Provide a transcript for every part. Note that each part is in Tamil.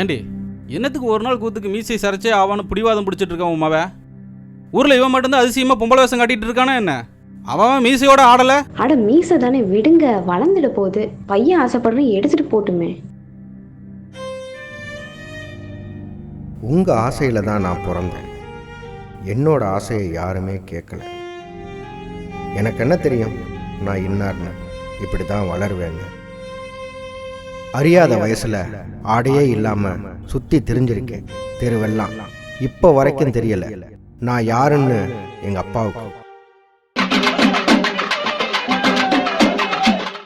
ஏண்டி? என்னத்துக்கு ஒரு நாள் கூத்துக்கு மீசை சரைச்சே ஆவான்னு பிடிவாதம் பிடிச்சிட்டு இருக்கான் உன் மவன் ஊரில் இவன் மட்டும்தான் அதிசயமாக பொம்பளை வேஷம் கட்டிட்டு இருக்கானா என்ன? அவன் அவன் மீசையோட ஆடலை. அட மீசை தானே விடுங்க வளர்ந்துட போகுது. பையன் ஆசைப்படுறேன் எடுத்துட்டு போட்டுமே. உங்கள் ஆசையில் தான் நான் பிறந்தேன். என்னோட ஆசையை யாருமே கேட்கல. எனக்கு என்ன தெரியும்? நான் இன்னார்னு. இப்படி தான் வளருவேன்னு. அறியாத வயசில் ஆடையே இல்லாமல் சுற்றி தெரிஞ்சிருக்கேன். தெருவெல்லாம். இப்போ வரைக்கும் தெரியல. நான் யாருன்னு எங்கள் அப்பாவுக்கு.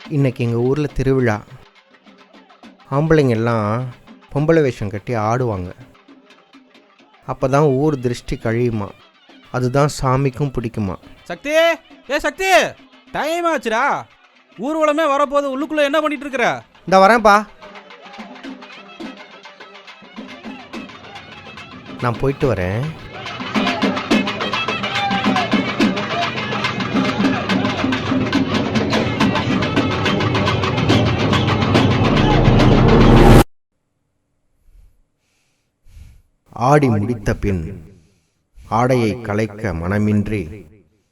இன்னைக்கு எங்கள் ஊரில் திருவிழா. ஆம்பளைங்க எல்லாம் பொம்பளை வேஷம் கட்டி ஆடுவாங்க. அப்போ தான் ஊர் திருஷ்டி கழியுமா. அதுதான் சாமிக்கும் பிடிக்குமா. சக்தி! ஏ சக்தி! டைம் ஆச்சுடா. ஊர்வலமே வரப்போது உள்ளுக்குள்ளே என்ன பண்ணிட்டு இருக்கிற? இந்த வரேன்ப்பா. நான் போயிட்டு வரேன். ஆடி முடித்த பின் ஆடையை கலைக்க மனமின்றி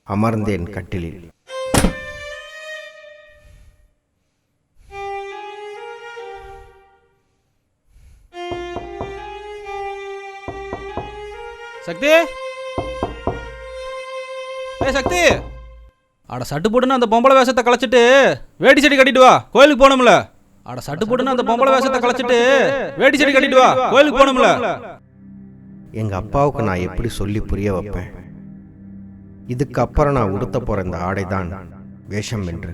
அமர்ந்தேன் கட்டிலில். சக்தி? ஏ சக்தி! அட சட்டு போட்டுன்னு அந்த பொம்பளை வேஷத்தை களைச்சிட்டு வேட்டி செடி கட்டிட்டு வா கோயிலுக்கு போகணும்ல. அட சட்டு போட்டுன்னு அந்த பொம்பளை வேஷத்தை களைச்சிட்டு வேட்டி செடி கட்டிட்டு வா கோயிலுக்கு போகணும்ல. எங்கள் அப்பாவுக்கு நான் எப்படி சொல்லி புரிய வைப்பேன்? இதுக்கப்புறம் நான் உடுத்த போகிற இந்த ஆடை தான் வேஷம் என்று.